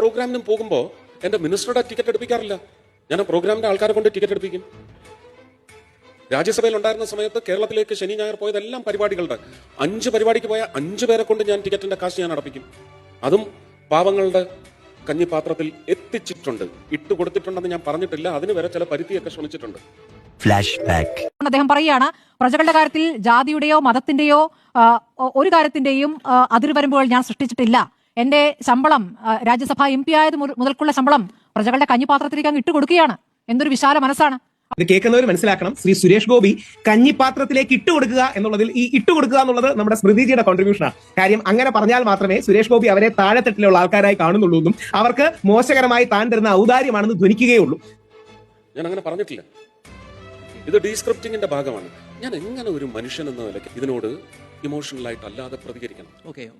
പ്രോഗ്രാമിനും പോകുമ്പോൾ എന്റെ മിനിസ്റ്ററുടെ ടിക്കറ്റ് എടുപ്പിക്കാറില്ല. ഞാൻ ആ പ്രോഗ്രാമിന്റെ ആൾക്കാരെ കൊണ്ട് ടിക്കറ്റ് എടുപ്പിക്കും. രാജ്യസഭയിൽ ഉണ്ടായിരുന്ന സമയത്ത് കേരളത്തിലേക്ക് ശനി ഞായർ പോയതെല്ലാം പരിപാടികളുടെ അഞ്ച് പരിപാടിക്ക് പോയ അഞ്ച് പേരെ കൊണ്ട് ഞാൻ ടിക്കറ്റിന്റെ കാശ് ഞാൻ അടപ്പിക്കും. അതും പാവങ്ങളുടെ കഞ്ഞിപ്പാത്രത്തിൽ എത്തിച്ചിട്ടുണ്ട്. ഇട്ട് കൊടുത്തിട്ടുണ്ടെന്ന് ഞാൻ പറഞ്ഞിട്ടില്ല. അതിന് വരെ ചില പരിധിയൊക്കെ ശ്രമിച്ചിട്ടുണ്ട് Flashback. അദ്ദേഹം പറയുകയാണ് പ്രജകളുടെ കാര്യത്തിൽ ജാതിയുടെയോ മതത്തിന്റെയോ ഒരു കാര്യത്തിന്റെയും അതിർവരമ്പുകൾ ഞാൻ സൃഷ്ടിച്ചിട്ടില്ല. എന്റെ ശമ്പളം രാജ്യസഭാ എം പി ആയത് മുതൽ- മുതൽക്കുള്ള ശമ്പളം പ്രജകളുടെ കഞ്ഞിപ്പാത്രത്തിലേക്ക് അങ്ങ് ഇട്ടുകൊടുക്കുകയാണ് എന്തൊരു വിശാല മനസ്സാണ്. അത് കേൾക്കുന്നവർ മനസ്സിലാക്കണം. ശ്രീ സുരേഷ് ഗോപി കഞ്ഞിപ്പാത്രത്തിലേക്ക് ഇട്ട് കൊടുക്കുക എന്നുള്ളതിൽ ഈ ഇട്ട് കൊടുക്കുക എന്നുള്ളത് നമ്മുടെ സ്മൃതിജിയുടെ കോൺട്രിബ്യൂഷനാണ് കാര്യം അങ്ങനെ പറഞ്ഞാൽ മാത്രമേ സുരേഷ് ഗോപി അവരെ താഴെത്തട്ടിലുള്ള ആൾക്കാരായി കാണുന്നുള്ളൂ എന്നും അവർക്ക് മോശകരമായി താൻ തരുന്ന ഔദാര്യമാണെന്ന് ധ്വനിക്കുകയുള്ളൂ. ഞാൻ അങ്ങനെ പറഞ്ഞിട്ടില്ല. ഇത് ഡീസ്ക്രിപ്റ്റിംഗിന്റെ ഭാഗമാണ്. ഞാൻ എങ്ങനെ ഒരു മനുഷ്യൻ എന്ന നിലയ്ക്ക് ഇതിനോട് ഇമോഷണൽ ആയിട്ട് അല്ലാതെ പ്രതികരിക്കണം? ഓക്കെ